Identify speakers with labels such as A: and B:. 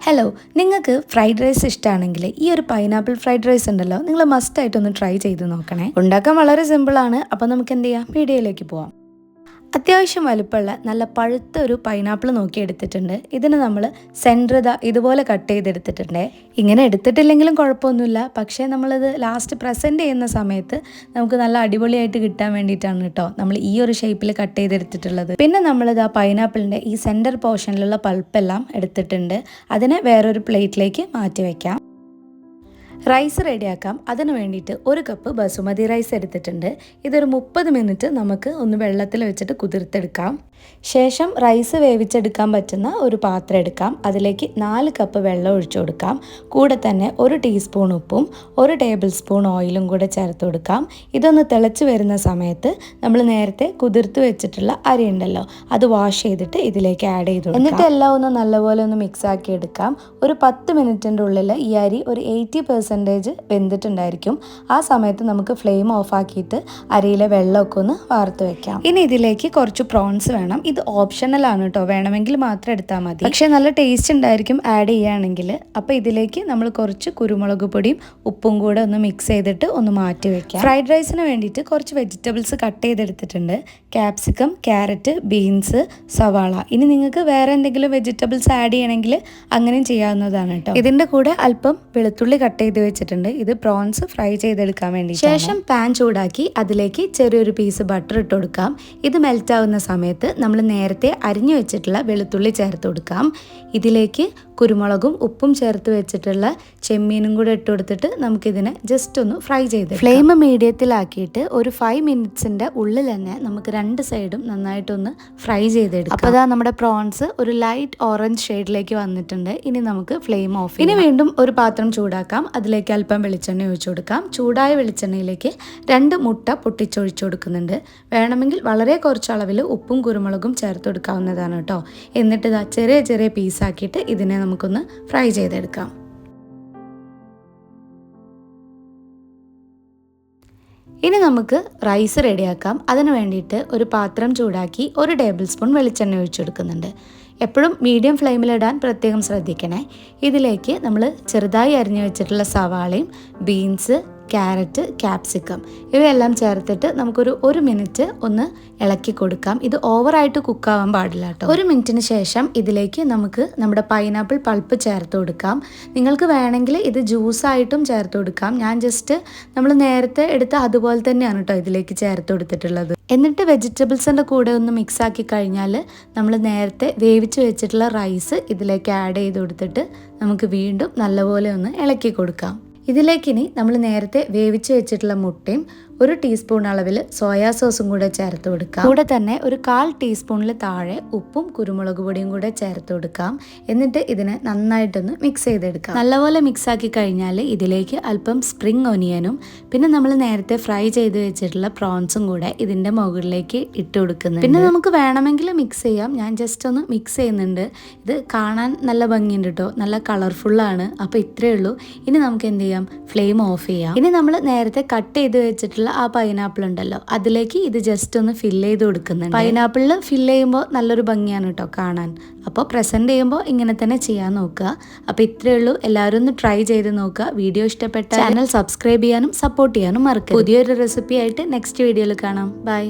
A: Hello നിങ്ങൾക്ക് fried rice ഇഷ്ടമാണെങ്കിൽ ഈ ഒരു പൈനാപ്പിൾ ഫ്രൈഡ് റൈസ് ഉണ്ടല്ലോ നിങ്ങൾ മസ്റ്റായിട്ടൊന്ന് ട്രൈ ചെയ്ത് നോക്കണേ. ഉണ്ടാക്കാൻ വളരെ സിമ്പിളാണ് അപ്പോൾ നമുക്ക് എന്ത് ചെയ്യാം? വീഡിയോയിലേക്ക് പോവാം. അത്യാവശ്യം വലുപ്പമുള്ള നല്ല പഴുത്ത ഒരു പൈനാപ്പിൾ നോക്കി എടുത്തിട്ടുണ്ട്. ഇതിന് നമ്മൾ സെൻട്രത ഇതാ ഇതുപോലെ കട്ട് ചെയ്തെടുത്തിട്ടുണ്ട്. ഇങ്ങനെ എടുത്തിട്ടില്ലെങ്കിലും കുഴപ്പമൊന്നുമില്ല. പക്ഷേ നമ്മളിത് ലാസ്റ്റ് പ്രസന്റ് ചെയ്യുന്ന സമയത്ത് നമുക്ക് നല്ല അടിപൊളിയായിട്ട് കിട്ടാൻ വേണ്ടിയിട്ടാണ് കേട്ടോ നമ്മൾ ഈ ഒരു ഷേപ്പിൽ കട്ട് ചെയ്തെടുത്തിട്ടുള്ളത്. പിന്നെ നമ്മളിത് ആ പൈനാപ്പിളിന്റെ ഈ സെന്റർ പോർഷനിലുള്ള പൾപ്പെല്ലാം എടുത്തിട്ടുണ്ട്. അതിനെ വേറൊരു പ്ലേറ്റിലേക്ക് മാറ്റി വയ്ക്കാം റൈസ് റെഡിയാക്കാം അതിന് വേണ്ടിയിട്ട് ഒരു കപ്പ് ബസുമതി റൈസ് എടുത്തിട്ടുണ്ട്. ഇതൊരു മുപ്പത് മിനിറ്റ് നമുക്ക് ഒന്ന് വെള്ളത്തിൽ വെച്ചിട്ട് കുതിർത്തെടുക്കാം. ശേഷം റൈസ് വേവിച്ചെടുക്കാൻ പറ്റുന്ന ഒരു പാത്രം എടുക്കാം. അതിലേക്ക് നാല് കപ്പ് വെള്ളം ഒഴിച്ചു കൊടുക്കാം. കൂടെ തന്നെ ഒരു ടീസ്പൂൺ ഉപ്പും ഒരു ടേബിൾ സ്പൂൺ ഓയിലും കൂടെ ചേർത്ത് കൊടുക്കാം. ഇതൊന്ന് തിളച്ച് വരുന്ന സമയത്ത് നമ്മൾ നേരത്തെ കുതിർത്ത് വെച്ചിട്ടുള്ള അരി ഉണ്ടല്ലോ അത് വാഷ് ചെയ്തിട്ട് ഇതിലേക്ക് ആഡ് ചെയ്തു എന്നിട്ട് എല്ലാം ഒന്ന് നല്ലപോലെ ഒന്ന് മിക്സ് ആക്കി എടുക്കാം. ഒരു പത്ത് മിനിറ്റിന്റെ ഉള്ളിൽ ഈ അരി ഒരു എയ്റ്റി പെർസെന്റേജ് വെന്തിട്ടുണ്ടായിരിക്കും. ആ സമയത്ത് നമുക്ക് ഫ്ലെയിം ഓഫ് ആക്കിയിട്ട് അരിയിലെ വെള്ളമൊക്കെ ഒന്ന് വാർത്ത് വെക്കാം. ഇനി ഇതിലേക്ക് കുറച്ച് പ്രോൺസ് വേണം. ഇത് ഓപ്ഷണൽ ആണ് കേട്ടോ വേണമെങ്കിൽ മാത്രം എടുത്താൽ മതി. പക്ഷേ നല്ല ടേസ്റ്റ് ഉണ്ടായിരിക്കും ആഡ് ചെയ്യുകയാണെങ്കിൽ. അപ്പോൾ ഇതിലേക്ക് നമ്മൾ കുറച്ച് കുരുമുളക് പൊടിയും ഉപ്പും കൂടെ ഒന്ന് മിക്സ് ചെയ്തിട്ട് ഒന്ന് മാറ്റി വെക്കാം. ഫ്രൈഡ് റൈസിന് വേണ്ടിയിട്ട് കുറച്ച് വെജിറ്റബിൾസ് കട്ട് ചെയ്തെടുത്തിട്ടുണ്ട്. ക്യാപ്സിക്കം ക്യാരറ്റ് ബീൻസ് സവാള. ഇനി നിങ്ങൾക്ക് വേറെ എന്തെങ്കിലും വെജിറ്റബിൾസ് ആഡ് ചെയ്യണമെങ്കിൽ അങ്ങനെയും ചെയ്യാവുന്നതാണ് കേട്ടോ ഇതിന്റെ കൂടെ അല്പം വെളുത്തുള്ളി കട്ട് ചെയ്ത് വെച്ചിട്ടുണ്ട്. ഇത് പ്രോൺസ് ഫ്രൈ ചെയ്തെടുക്കാൻ വേണ്ടി ശേഷം പാൻ ചൂടാക്കി അതിലേക്ക് ചെറിയൊരു പീസ് ബട്ടർ ഇട്ട് കൊടുക്കാം. ഇത് മെൽറ്റ് ആവുന്ന സമയത്ത് നമ്മൾ നേരത്തെ അരിഞ്ഞു വെച്ചിട്ടുള്ള വെളുത്തുള്ളി ചേർത്ത് കൊടുക്കാം. ഇതിലേക്ക് കുരുമുളകും ഉപ്പും ചേർത്ത് വെച്ചിട്ടുള്ള ചെമ്മീനും കൂടെ ഇട്ട് കൊടുത്തിട്ട് നമുക്കിതിനെ ജസ്റ്റ് ഒന്ന് ഫ്രൈ ചെയ്ത് ഫ്ലെയിം മീഡിയത്തിലാക്കിയിട്ട് ഒരു ഫൈവ് മിനിറ്റ്സിന്റെ ഉള്ളിൽ തന്നെ നമുക്ക് രണ്ട് സൈഡും നന്നായിട്ടൊന്ന് ഫ്രൈ ചെയ്തെടുക്കാം. അപ്പോൾ അതാ നമ്മുടെ പ്രോൺസ് ഒരു ലൈറ്റ് ഓറഞ്ച് ഷെയ്ഡിലേക്ക് വന്നിട്ടുണ്ട്. ഇനി നമുക്ക് ഫ്ലെയിം ഓഫ് ഇനി വീണ്ടും ഒരു പാത്രം ചൂടാക്കാം. അതിലേക്ക് അല്പം വെളിച്ചെണ്ണ ഒഴിച്ചു കൊടുക്കാം. ചൂടായ വെളിച്ചെണ്ണയിലേക്ക് രണ്ട് മുട്ട പൊട്ടിച്ചൊഴിച്ചു കൊടുക്കുന്നുണ്ട്. വേണമെങ്കിൽ വളരെ കുറച്ച് അളവിൽ ഉപ്പും കുരുമുളകും ചേർത്ത് കൊടുക്കാവുന്നതാണ് കേട്ടോ. എന്നിട്ട് ഇതാ ചെറിയ ചെറിയ പീസാക്കിയിട്ട് ഇതിനെ നമുക്കൊന്ന് ഫ്രൈ ചെയ്തെടുക്കാം. ഇനി നമുക്ക് റൈസ് റെഡിയാക്കാം. അതിന് വേണ്ടിയിട്ട് ഒരു പാത്രം ചൂടാക്കി ഒരു ടേബിൾ സ്പൂൺ വെളിച്ചെണ്ണ ഒഴിച്ചെടുക്കുന്നുണ്ട് എപ്പോഴും മീഡിയം ഫ്ലെയിമിലിടാൻ പ്രത്യേകം ശ്രദ്ധിക്കണേ. ഇതിലേക്ക് നമ്മൾ ചെറുതായി അരിഞ്ഞു വെച്ചിട്ടുള്ള സവാളയും ബീൻസ് ക്യാരറ്റ് ക്യാപ്സിക്കം ഇവയെല്ലാം ചേർത്തിട്ട് നമുക്കൊരു ഒരു മിനിറ്റ് ഒന്ന് ഇളക്കി കൊടുക്കാം. ഇത് ഓവറായിട്ട് കുക്കാവാൻ പാടില്ല കേട്ടോ. ഒരു മിനിറ്റിന് ശേഷം ഇതിലേക്ക് നമുക്ക് നമ്മുടെ പൈനാപ്പിൾ പൾപ്പ് ചേർത്ത് കൊടുക്കാം. നിങ്ങൾക്ക് വേണമെങ്കിൽ ഇത് ജ്യൂസായിട്ടും ചേർത്ത് കൊടുക്കാം. ഞാൻ ജസ്റ്റ് നമ്മൾ നേരത്തെ എടുത്ത അതുപോലെ തന്നെയാണ് കേട്ടോ ഇതിലേക്ക് ചേർത്ത് കൊടുത്തിട്ടുള്ളത്. എന്നിട്ട് വെജിറ്റബിൾസിന്റെ കൂടെ ഒന്ന് മിക്സ് ആക്കി കഴിഞ്ഞാൽ നമ്മൾ നേരത്തെ വേവിച്ച് വെച്ചിട്ടുള്ള റൈസ് ഇതിലേക്ക് ആഡ് ചെയ്ത് കൊടുത്തിട്ട് നമുക്ക് വീണ്ടും നല്ലപോലെ ഒന്ന് ഇളക്കി കൊടുക്കാം. ഇതിലേക്കിനി നമ്മൾ നേരത്തെ വേവിച്ച് വെച്ചിട്ടുള്ള മുട്ടയും ഒരു ടീസ്പൂൺ അളവിൽ സോയാ സോസും കൂടെ ചേർത്ത് കൊടുക്കാം. കൂടെ തന്നെ ഒരു കാൽ ടീസ്പൂണിൽ താഴെ ഉപ്പും കുരുമുളക് പൊടിയും കൂടെ ചേർത്ത് കൊടുക്കാം. എന്നിട്ട് ഇതിനെ നന്നായിട്ടൊന്ന് മിക്സ് ചെയ്തെടുക്കാം. നല്ലപോലെ മിക്സ് ആക്കി കഴിഞ്ഞാൽ ഇതിലേക്ക് അല്പം സ്പ്രിംഗ് ഒനിയനും പിന്നെ നമ്മൾ നേരത്തെ ഫ്രൈ ചെയ്ത് വെച്ചിട്ടുള്ള പ്രോൺസും കൂടെ ഇതിന്റെ മുകളിലേക്ക് ഇട്ട് കൊടുക്കുന്നു പിന്നെ നമുക്ക് വേണമെങ്കിൽ മിക്സ് ചെയ്യാം. ഞാൻ ജസ്റ്റ് ഒന്ന് മിക്സ് ചെയ്യുന്നുണ്ട്. ഇത് കാണാൻ നല്ല ഭംഗിയുണ്ട് കേട്ടോ നല്ല കളർഫുള്ളാണ് അപ്പോൾ ഇത്രയേ ഉള്ളൂ. ഇനി നമുക്ക് എന്ത് ചെയ്യാം? ഫ്ലെയിം ഓഫ് ചെയ്യാം. ഇനി നമ്മൾ നേരത്തെ കട്ട് ചെയ്ത് വെച്ചിട്ടുള്ള ആ പൈനാപ്പിൾ ഉണ്ടല്ലോ. അതിലേക്ക് ഇത് ജസ്റ്റ് ഒന്ന് ഫിൽ ചെയ്ത് കൊടുക്കുന്നുണ്ട്. പൈനാപ്പിളിൽ ഫിൽ ചെയ്യുമ്പോൾ നല്ലൊരു ഭംഗിയാണ് കേട്ടോ കാണാൻ. അപ്പോൾ പ്രസന്റ് ചെയ്യുമ്പോൾ ഇങ്ങനെ തന്നെ ചെയ്യാൻ നോക്കുക. അപ്പോൾ ഇത്രയേ ഉള്ളൂ. എല്ലാവരും ഒന്ന് ട്രൈ ചെയ്ത് നോക്കുക. വീഡിയോ ഇഷ്ടപ്പെട്ട ചാനൽ സബ്സ്ക്രൈബ് ചെയ്യാനും സപ്പോർട്ട് ചെയ്യാനും മറക്കുക പുതിയൊരു റെസിപ്പി ആയിട്ട് നെക്സ്റ്റ് വീഡിയോയിൽ കാണാം. ബൈ